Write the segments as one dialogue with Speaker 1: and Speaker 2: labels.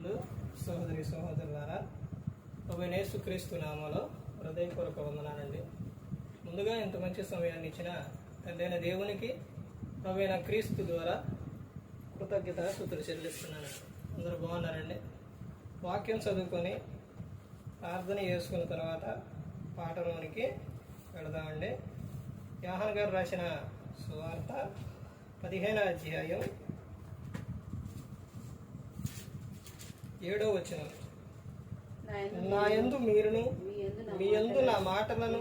Speaker 1: సహోదరి సహోదరులారా ప్రభు క్రీస్తు నామలో హృదయపూర్వక వందనానండి ముందుగా ఇంత మంచి సమయాన్ని ఇచ్చిన తండ్రైన దేవునికి ప్రభు క్రీస్తు ద్వారా కృతజ్ఞత సూత్రులు చెల్లిస్తున్నాను. అందరూ బాగున్నారండి? వాక్యం చదువుకొని ప్రార్థన చేసుకున్న తర్వాత పాఠంలోనికి వెళదామండి. యాహన్ గారు రాసిన సువార్త పదిహేను అధ్యాయం ఏడో వచ్చిన నా యందు మీరును మీ యందు నా మాటలను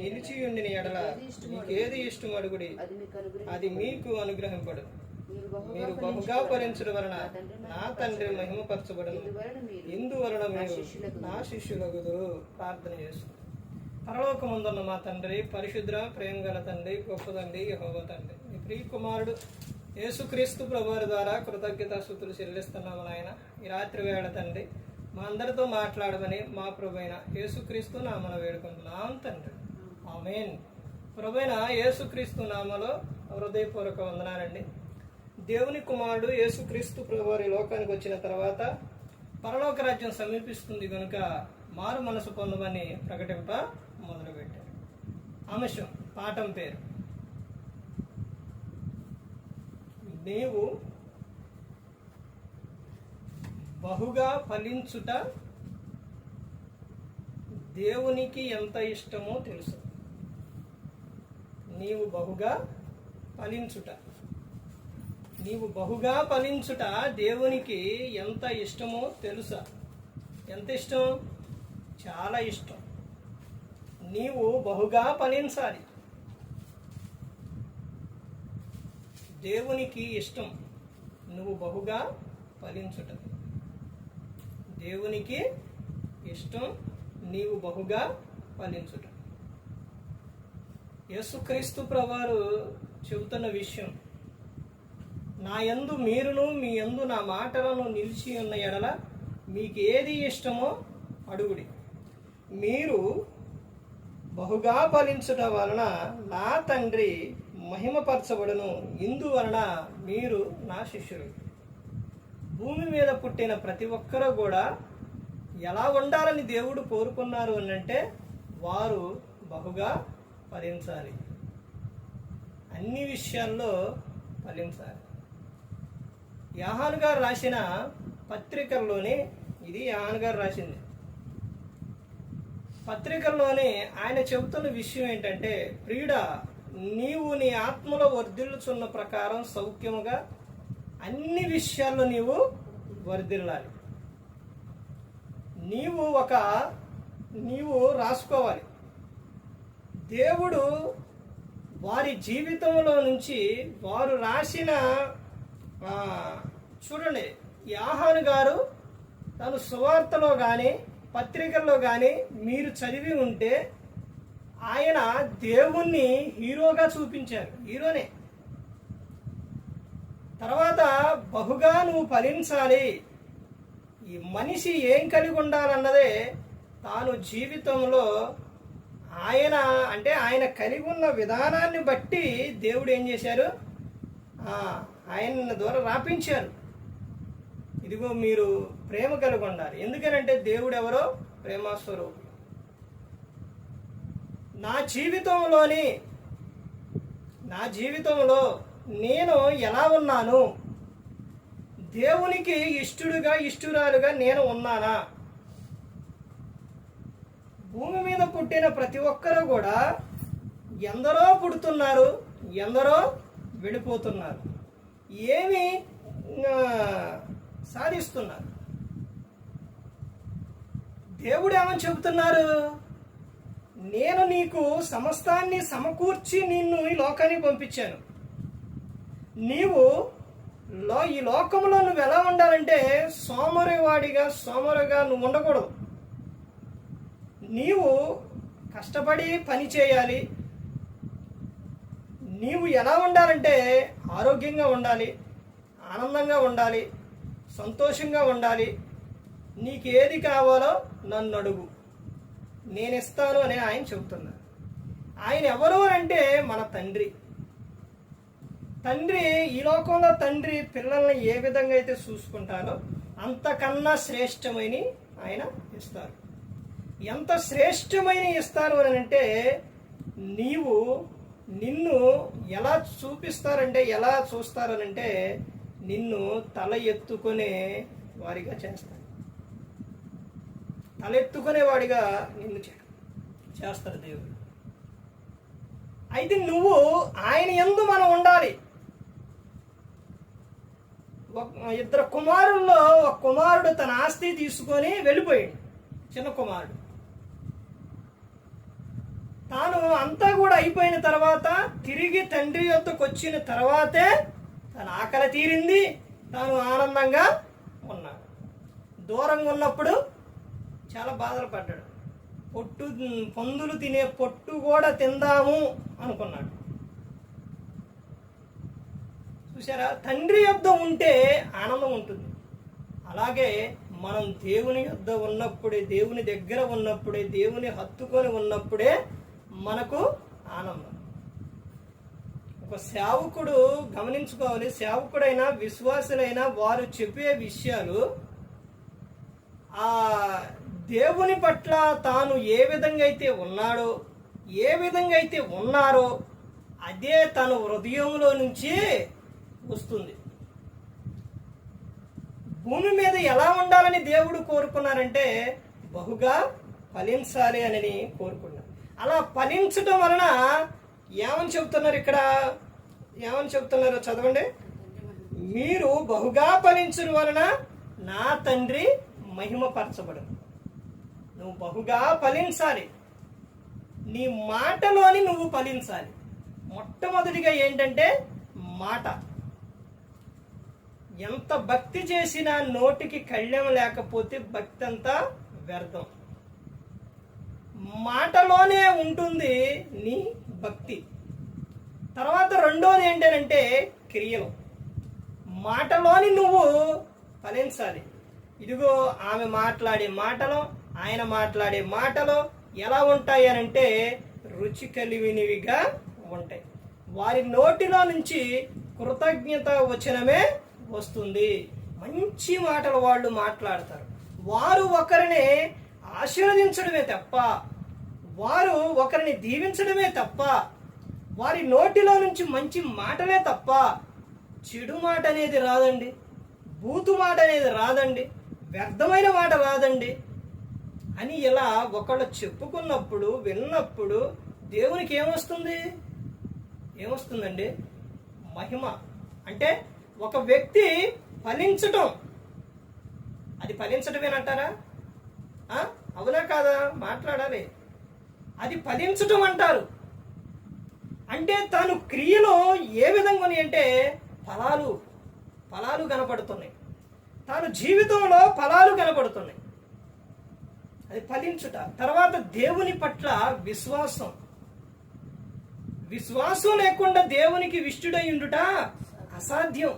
Speaker 1: నిలిచి ఉండిన ఎడల. మీకేది ఇష్టం అడుగుడి
Speaker 2: అది మీకు
Speaker 1: అనుగ్రహింపడు.
Speaker 2: మీరు బహుగా
Speaker 1: ఫలించడం వలన నా తండ్రి మహిమపరచబడను.
Speaker 2: ఇందువలన మీరు?
Speaker 1: నా శిష్యులగుదురు. ప్రార్థన చేస్తారు పరలోకముందున్న మా తండ్రి పరిశుద్ర ప్రేమ గల తండ్రి గొప్ప తండ్రి యెహోవ తండ్రి. మీ ప్రియ కుమారుడు యేసుక్రీస్తు ప్రభువారి ద్వారా కృతజ్ఞత స్థుతులు చెల్లిస్తున్నాము నాయన. ఈ రాత్రి వేళ తండ్రి మా అందరితో మాట్లాడమని మా ప్రభైన యేసుక్రీస్తు నామన వేడుకుంటున్నాం తండ్రి. ఆమెన్. ప్రభైన యేసుక్రీస్తు నామలో హృదయపూర్వక వందనాలండి. దేవుని కుమారుడు యేసుక్రీస్తు ప్రభువారి లోకానికి వచ్చిన తర్వాత పరలోక రాజ్యం సమీపిస్తుంది కనుక మారు మనసు పొందమని ప్రకటింప మొదలుపెట్టారు. అంశం పాఠం పేరు నీవు బహుగా ఫలించుట దేవునికి ఎంత ఇష్టమో తెలుసు. నీవు బహుగా ఫలించుట. నీవు బహుగా ఫలించుట దేవునికి ఎంత ఇష్టమో తెలుసా? ఎంత ఇష్టం? చాలా ఇష్టం. నీవు బహుగా ఫలించాలి. దేవునికి ఇష్టం నువ్వు బహుగా ఫలించుట. దేవునికి ఇష్టం నీవు బహుగా ఫలించుట. యేసుక్రీస్తు ప్రవారు చెబుతున్న విషయం నా యందు మీరును మీ యందు నా మాటలను నిలిచి ఉన్న ఎడల మీకు ఏది ఇష్టమో అడుగుడి. మీరు బహుగా ఫలించుట వలన నా తండ్రి మహిమపరచబడును. ఇందువలన మీరు నా శిష్యులు. భూమి మీద పుట్టిన ప్రతి ఒక్కరూ కూడా ఎలా ఉండాలని దేవుడు కోరుకున్నారు అని అంటే వారు బహుగా ఫలించాలి. అన్ని విషయాల్లో ఫలించాలి. యాహాన్ గారు రాసిన పత్రికల్లోనే ఇది యాహాన్ గారు రాసింది. పత్రికల్లోనే ఆయన చెబుతున్న విషయం ఏంటంటే క్రీడ నీవు నీ ఆత్మలో వర్ధిల్లుచున్న ప్రకారం సౌఖ్యముగా అన్ని విషయాల్లో నీవు వర్ధిల్లాలి. నీవు ఒక నీవు రాసుకోవాలి. దేవుడు వారి జీవితంలో నుంచి వారు రాసిన చూడండి యాహాను గారు తను సువార్తలో కానీ పత్రికల్లో కానీ మీరు చదివి ఉంటే ఆయన దేవుణ్ణి హీరోగా చూపించారు హీరోనే. తర్వాత బహుగా నువ్వు ఫలించాలి. ఈ మనిషి ఏం కలిగి ఉండాలన్నదే తాను జీవితంలో ఆయన అంటే ఆయన కలిగి ఉన్న విధానాన్ని బట్టి దేవుడు ఏం చేశారు? ఆయన ద్వారా రాపించారు. ఇదిగో మీరు ప్రేమ కలిగి ఉండాలి. ఎందుకనంటే దేవుడు ఎవరో? ప్రేమస్వరూపం నా జీవితంలోని నా జీవితంలో నేను ఎలా ఉన్నాను? దేవునికి ఇష్టుడుగా ఇష్టురాలుగా నేను ఉన్నానా? భూమి మీద పుట్టిన ప్రతి ఒక్కరూ కూడా ఎందరో పుడుతున్నారు ఎందరో వెళ్ళిపోతున్నారు ఏమి సాధిస్తున్నారు. దేవుడు ఏమని చెబుతున్నారు? నేను నీకు సమస్తాన్ని సమకూర్చి నిన్ను ఈ లోకానికి పంపించాను. నీవు లో ఈ లోకంలో నువ్వు ఎలా ఉండాలంటే సోమరివాడిగా సోమరిగా నువ్వు ఉండకూడదు. నీవు కష్టపడి పని చేయాలి. నీవు ఎలా ఉండాలంటే ఆరోగ్యంగా ఉండాలి ఆనందంగా ఉండాలి సంతోషంగా ఉండాలి. నీకు ఏది కావాలో నన్ను అడుగు. నేను ఇస్తాను అని ఆయన చెబుతున్నారు. ఆయన ఎవరు అంటే మన తండ్రి. తండ్రి ఈ లోకంలో తండ్రి పిల్లల్ని ఏ విధంగా అయితే చూసుకుంటారో అంతకన్నా శ్రేష్టమైన ఆయన ఇస్తారు. ఎంత శ్రేష్టమైన ఇస్తారు అని అంటే నీవు నిన్ను ఎలా చూపిస్తారంటే ఎలా చూస్తారనంటే నిన్ను తల ఎత్తుకునే వారిగా చేస్తారు. తలెత్తుకునేవాడిగా వాడిగా నిన్ను చేస్తారు దేవుడు. అయితే నువ్వు ఆయన ఎందు మనం ఉండాలి. ఇద్దరు కుమారుల్లో ఒక కుమారుడు తన ఆస్తి తీసుకొని వెళ్ళిపోయాడు. చిన్న కుమారుడు. తాను అంతా కూడా అయిపోయిన తర్వాత తిరిగి తండ్రి యొద్దకు వచ్చిన తర్వాతే తన ఆకలి తీరింది. తాను ఆనందంగా ఉన్నాడు. దూరంగా ఉన్నప్పుడు చాలా బాధలు పడ్డాడు. పొట్టు పందులు తినే పొట్టు కూడా తిందాము అనుకున్నాడు. చూసారా తండ్రి యొద్ద ఉంటే ఆనందం ఉంటుంది. అలాగే మనం దేవుని యొద్ద ఉన్నప్పుడే దేవుని దగ్గర ఉన్నప్పుడే దేవుని హత్తుకొని ఉన్నప్పుడే మనకు ఆనందం. ఒక సేవకుడు గమనించుకోవాలి. సేవకుడైనా విశ్వాసులైనా వారు చెప్పే విషయాలు ఆ దేవుని పట్ల తాను ఏ విధంగా అయితే ఉన్నాడో ఏ విధంగా అయితే ఉన్నారో అదే తన హృదయంలో నుంచి వస్తుంది. భూమి మీద ఎలా ఉండాలని దేవుడు కోరుకున్నారంటే బహుగా ఫలించాలి అని కోరుకున్నారు. అలా ఫలించడం వలన ఏమని చెప్తున్నారు ఇక్కడ? ఏమని చెప్తున్నారు చదవండి. మీరు బహుగా ఫలించడం వలన నా తండ్రి మహిమపరచబడదు నువ్వు బహుగా ఫలించాలి. నీ మాటలోని నువ్వు ఫలించాలి. మొట్టమొదటిగా ఏంటంటే మాట. ఎంత భక్తి చేసినా నోటికి కళ్యం లేకపోతే భక్తి అంతా వ్యర్థం. మాటలోనే ఉంటుంది నీ భక్తి. తర్వాత రెండోది ఏంటంటే క్రియలు. మాటలోని నువ్వు ఫలించాలి. ఇదిగో ఆమె మాట్లాడే మాటలు ఆయన మాట్లాడే మాటలు ఎలా ఉంటాయి అని అంటే రుచి కలిగినవిగా ఉంటాయి. వారి నోటిలో నుంచి కృతజ్ఞత వచనమే వస్తుంది. మంచి మాటలు వాళ్ళు మాట్లాడతారు. వారు ఒకరిని ఆశీర్వదించడమే తప్ప వారు ఒకరిని దీవించడమే తప్ప వారి నోటిలో నుంచి మంచి మాటలే తప్ప చెడు మాట అనేది రాదండి. బూతు మాట అనేది రాదండి. వ్యర్థమైన మాట రాదండి. అని ఇలా ఒకళ్ళు చెప్పుకున్నప్పుడు విన్నప్పుడు దేవునికి ఏమొస్తుంది? ఏమొస్తుందండి? మహిమ. అంటే ఒక వ్యక్తి ఫలించటం. అది ఫలించటమేనంటారా? అవునా కాదా? మాట్లాడాలి. అది ఫలించటం అంటారు అంటే తను క్రియలో ఏ విధంగా ఉన్నాయి అంటే ఫలాలు ఫలాలు కనపడుతున్నాయి. తాను జీవితంలో ఫలాలు కనపడుతున్నాయి. అది ఫలించుట. తర్వాత దేవుని పట్ల విశ్వాసం. విశ్వాసం లేకుండా దేవునికి విష్టుడై ఉండుట అసాధ్యం.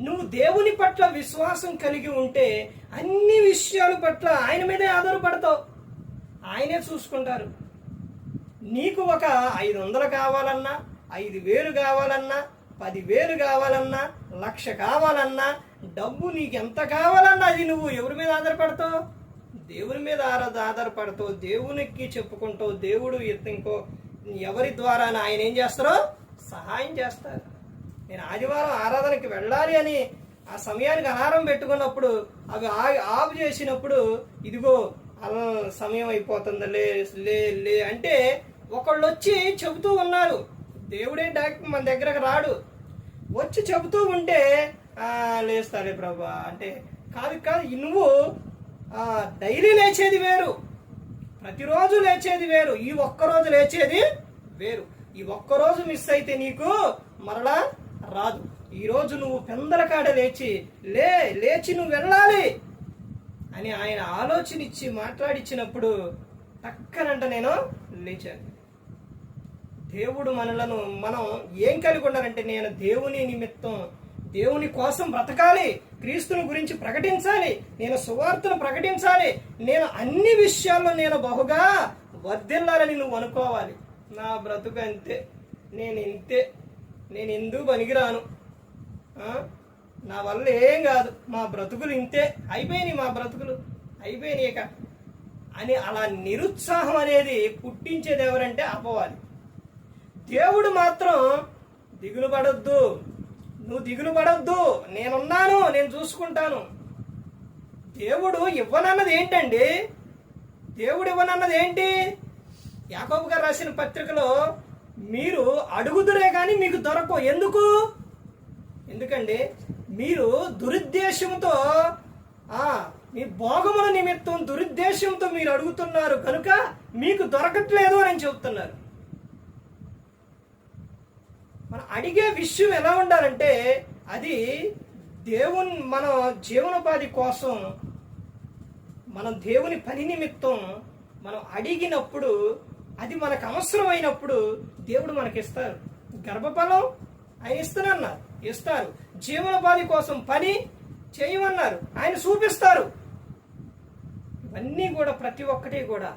Speaker 1: నువ్వు దేవుని పట్ల విశ్వాసం కలిగి ఉంటే అన్ని విషయాల పట్ల ఆయన మీదే ఆధారపడతావు. ఆయనే చూసుకుంటారు. నీకు ఒక ఐదు వందలు కావాలన్నా ఐదు వేలు కావాలన్నా పదివేలు కావాలన్నా లక్ష కావాలన్నా డబ్బు నీకు ఎంత కావాలన్నా అది నువ్వు ఎవరి మీద ఆధారపడతావు? దేవుని మీద ఆరా- ఆధారపడతావు దేవునికి చెప్పుకుంటావు దేవుడు ఇంకో ఎవరి ద్వారా ఆయన ఏం చేస్తారో? సహాయం చేస్తారు. నేను ఆదివారం ఆరాధనకి వెళ్ళాలి అని ఆ సమయానికి అలారం పెట్టుకున్నప్పుడు అవి ఆఫ్ చేసినప్పుడు ఇదిగో అలా సమయం అయిపోతుంది లే లే లే అంటే ఒకళ్ళు వచ్చి చెబుతూ ఉన్నారు. దేవుడే డాక్టర్ మన దగ్గరకు రాడు. వచ్చి చెబుతూ ఉంటే లేస్తారే ప్రభా అంటే కాదు కాదు నువ్వు డైలీ లేచేది వేరు. ప్రతిరోజు లేచేది వేరు. ఈ ఒక్కరోజు లేచేది వేరు. ఈ ఒక్కరోజు మిస్ అయితే నీకు మరలా రాదు. ఈ రోజు నువ్వు పెందల కాడ లేచి లే లేచి నువ్వు వెళ్ళాలి అని ఆయన ఆలోచన ఇచ్చి మాట్లాడిచ్చినప్పుడు టక్కనంట నేను లేచాను. దేవుడు మనలను మనం ఏం కలిగి ఉండాలంటే నేను దేవుని నిమిత్తం దేవుని కోసం బ్రతకాలి. క్రీస్తుని గురించి ప్రకటించాలి. నేను సువార్తను ప్రకటించాలి. నేను అన్ని విషయాల్లో నేను బహుగా వర్ధిల్లాలని నువ్వు అనుకోవాలి. నా బ్రతుకు అంతే. నేను ఇంతే. నేను ఎందుకు పనికిరాను? నా వల్ల ఏం కాదు. మా బ్రతుకులు ఇంతే. అయిపోయినాయి మా బ్రతుకులు. అయిపోయినాయి ఇక. అని అలా నిరుత్సాహం అనేది పుట్టించేది ఎవరంటే అపవాలి దేవుడు మాత్రం దిగులు పడొద్దు. నువ్వు దిగులు పడొద్దు. నేనున్నాను నేను చూసుకుంటాను. దేవుడు ఇవ్వనన్నది ఏంటండి? దేవుడు ఇవ్వనన్నది ఏంటి? యాకోబు గారు రాసిన పత్రికలో మీరు అడుగుదురే కానీ మీకు దొరకవు. ఎందుకు? ఎందుకండి? మీరు దురుద్దేశంతో ఆ మీ భోగముల నిమిత్తం దురుద్దేశంతో మీరు అడుగుతున్నారు కనుక మీకు దొరకట్లేదు అని చెబుతున్నారు. మనం అడిగే విషయం ఎలా ఉండాలంటే అది దేవుని మన జీవనోపాధి కోసం మనం దేవుని పని నిమిత్తం మనం అడిగినప్పుడు అది మనకు అవసరమైనప్పుడు దేవుడు మనకి ఇస్తారు గర్భఫలం ఆయన ఇస్తానన్నారు ఇస్తారు. జీవనోపాధి కోసం పని చేయమన్నారు ఆయన చూపిస్తారు. ఇవన్నీ కూడా ప్రతి ఒక్కటి కూడా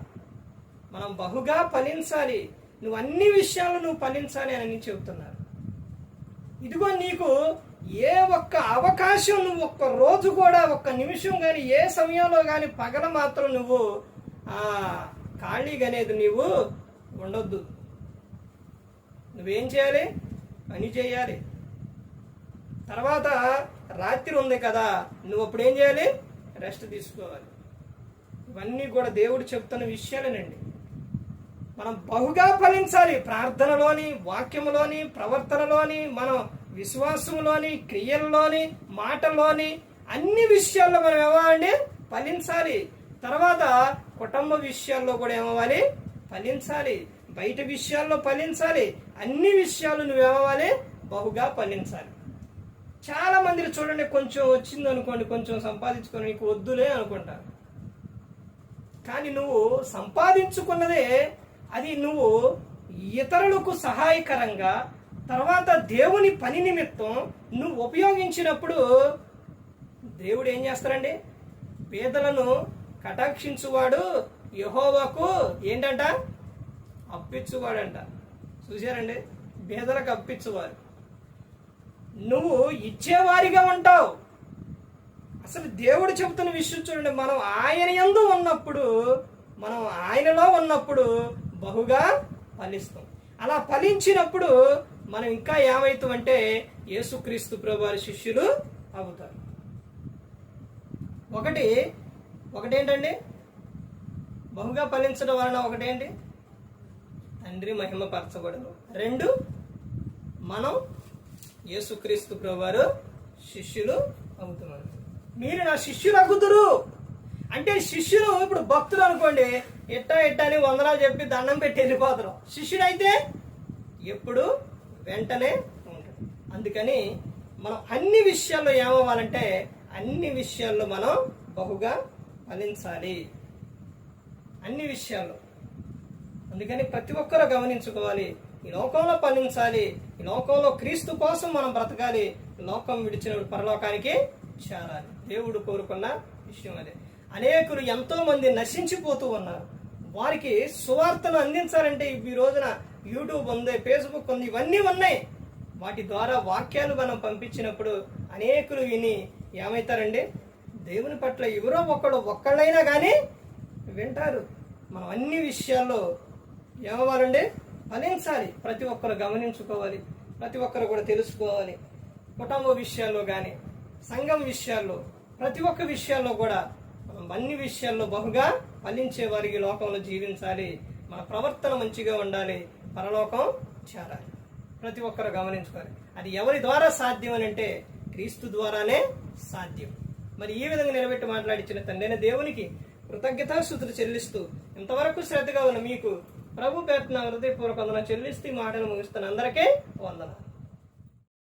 Speaker 1: మనం బహుగా ఫలించాలి. నువ్వు అన్ని విషయాలు నువ్వు ఫలించాలి అని చెబుతున్నారు ఇదిగో నీకు ఏ ఒక్క అవకాశం నువ్వు ఒక్క రోజు కూడా ఒక్క నిమిషం కానీ ఏ సమయంలో కానీ పగల మాత్రం నువ్వు ఆ ఖాళీగా అనేది నీవు ఉండొద్దు. నువ్వేం చేయాలి? పని చేయాలి. తర్వాత రాత్రి ఉంది కదా నువ్వు అప్పుడు ఏం చేయాలి? రెస్ట్ తీసుకోవాలి. ఇవన్నీ కూడా దేవుడు చెప్తున్న విషయాలేనండి. మనం బహుగా ఫలించాలి. ప్రార్థనలోని వాక్యములోని ప్రవర్తనలోని మనం విశ్వాసంలోని క్రియల్లోని మాటలోని అన్ని విషయాల్లో మనం ఏమవ్వాలి ఫలించాలి. తర్వాత కుటుంబ విషయాల్లో కూడా ఏమవ్వాలి? ఫలించాలి. బయట విషయాల్లో ఫలించాలి. అన్ని విషయాలు నువ్వేమవ్వాలి బహుగా ఫలించాలి. చాలా మందిని చూడండి కొంచెం వచ్చింది అనుకోండి కొంచెం సంపాదించుకొని నీకు వద్దులే అనుకుంటారు కానీ నువ్వు సంపాదించుకున్నదే అది నువ్వు ఇతరులకు సహాయకరంగా తర్వాత దేవుని పని నిమిత్తం నువ్వు ఉపయోగించినప్పుడు దేవుడు ఏం చేస్తారండి? పేదలను కటాక్షించువాడు యహోవాకు ఏంటంట? అప్పించువాడంట చూశారండి? పేదలకు అప్పించువారు నువ్వు ఇచ్చేవారిగా ఉంటావు. అసలు దేవుడు చెబుతున్న విషయం చూడండి మనం ఆయన యందు ఉన్నప్పుడు మనం ఆయనలో ఉన్నప్పుడు బహుగా ఫలిస్తాం. అలా ఫలించినప్పుడు మనం ఇంకా ఏమవుతామంటే యేసుక్రీస్తు ప్రభువారి శిష్యులు అవుతారు. ఒకటి ఒకటేంటండి? బహుగా ఫలించడం వలన ఒకటేంటి? తండ్రి మహిమపరచబడను రెండు మనం యేసుక్రీస్తు ప్రభువారు శిష్యులు అవుతున్నారు మీరు నా శిష్యులు అగుతురు అంటే శిష్యులు ఇప్పుడు భక్తులు అనుకోండి ఎట్టా ఎట్ట అని వందనాలు చెప్పి దండం పెట్టి వెళ్ళిపోతారు శిష్యుడైతే ఎప్పుడు వెంటనే ఉంటాడు. అందుకని మనం అన్ని విషయాల్లో ఏమవ్వాలంటే అన్ని విషయాల్లో మనం బహుగా ఫలించాలి. అన్ని విషయాల్లో. అందుకని ప్రతి ఒక్కరూ గమనించుకోవాలి. ఈ లోకంలో ఫలించాలి. ఈ లోకంలో క్రీస్తు కోసం మనం బ్రతకాలి. లోకం విడిచిన పరలోకానికి చేరాలి. దేవుడు కోరుకున్న విషయం అదే. అనేకులు ఎంతోమంది నశించిపోతూ ఉన్నారు. వారికి సువార్తను అందించాలంటే ఈ రోజున యూట్యూబ్ ఉంది ఫేస్బుక్ ఉంది ఇవన్నీ ఉన్నాయి. వాటి ద్వారా వాక్యాలు మనం పంపించినప్పుడు అనేకులు విని ఏమవుతారండి దేవుని పట్ల ఎవరో ఒకడు ఒక్కళ్ళైనా కానీ వింటారు. మనం అన్ని విషయాల్లో ఏమవ్వాలండి? ఫలించాలి. ప్రతి ఒక్కరు గమనించుకోవాలి. ప్రతి ఒక్కరు కూడా తెలుసుకోవాలి. కుటుంబ విషయాల్లో కానీ సంఘం విషయాల్లో ప్రతి ఒక్క విషయాల్లో కూడా అన్ని విషయాల్లో బహుగా ఫలించే వారికి లోకంలో జీవించాలి. మన ప్రవర్తన మంచిగా ఉండాలి. పరలోకం చేరాలి. ప్రతి ఒక్కరు గమనించుకోవాలి. అది ఎవరి ద్వారా సాధ్యం అని అంటే క్రీస్తు ద్వారానే సాధ్యం. మరి ఈ విధంగా నిలబెట్టి మాట్లాడించిన తండ్రి దేవునికి కృతజ్ఞతాస్థుతులు చెల్లిస్తూ ఇంతవరకు శ్రద్ధగా ఉన్న మీకు ప్రభు పేరున హృదయపూర్వక చెల్లిస్తూ ఈ మాటలు ముగిస్తున్న అందరికీ వందనాలు.